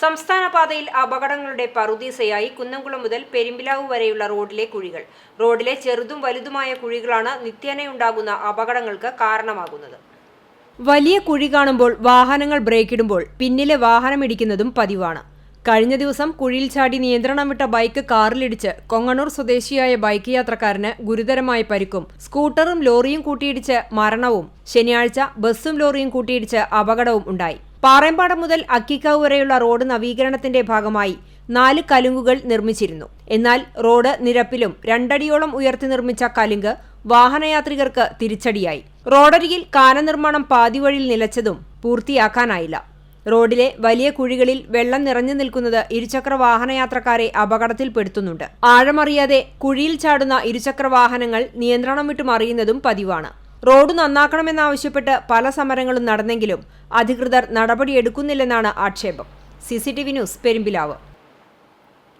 സംസ്ഥാന പാതയിൽ അപകടങ്ങളുടെ പറുദീസയായി കുന്നംകുളം മുതൽ പെരുമ്പിലാവ് വരെയുള്ള റോഡിലെ കുഴികൾ. റോഡിലെ ചെറുതും വലുതുമായ കുഴികളാണ് നിത്യേനയുണ്ടാകുന്ന അപകടങ്ങൾക്ക് കാരണമാകുന്നത്. വലിയ കുഴി കാണുമ്പോൾ വാഹനങ്ങൾ ബ്രേക്കിടുമ്പോൾ പിന്നിലെ വാഹനമിടിക്കുന്നതും പതിവാണ്. കഴിഞ്ഞ ദിവസം കുഴിയിൽ ചാടി നിയന്ത്രണം വിട്ട ബൈക്ക് കാറിലിടിച്ച് കൊങ്ങണൂർ സ്വദേശിയായ ബൈക്ക് യാത്രക്കാരന് ഗുരുതരമായ പരിക്കും സ്കൂട്ടറും ലോറിയും കൂട്ടിയിടിച്ച് മരണവും ശനിയാഴ്ച ബസ്സും ലോറിയും കൂട്ടിയിടിച്ച് അപകടവും ഉണ്ടായി. പാറേമ്പാടം മുതൽ അക്കിക്കാവ് വരെയുള്ള റോഡ് നവീകരണത്തിന്റെ ഭാഗമായി നാല് കലുങ്കുകൾ നിർമ്മിച്ചിരുന്നു. എന്നാൽ റോഡ് നിരപ്പിലും രണ്ടടിയോളം ഉയർത്തി നിർമ്മിച്ച കലുങ്ക് വാഹനയാത്രികർക്ക് തിരിച്ചടിയായി. റോഡരികിൽ കാനനിർമ്മാണം പാതിവഴിയിൽ നിലച്ചതും പൂർത്തിയാക്കാനായില്ല. റോഡിലെ വലിയ കുഴികളിൽ വെള്ളം നിറഞ്ഞു നിൽക്കുന്നത് ഇരുചക്ര വാഹനയാത്രക്കാരെ അപകടത്തിൽപ്പെടുത്തുന്നുണ്ട് ആഴമറിയാതെ കുഴിയിൽ ചാടുന്ന ഇരുചക്ര വാഹനങ്ങൾ നിയന്ത്രണം വിട്ടു മറിയുന്നതും പതിവാണ്. റോഡ് നന്നാക്കണമെന്നാവശ്യപ്പെട്ട് പല സമരങ്ങളും നടന്നെങ്കിലും അധികൃതർ നടപടിയെടുക്കുന്നില്ലെന്നാണ് ആക്ഷേപം. C news Perumpilavu.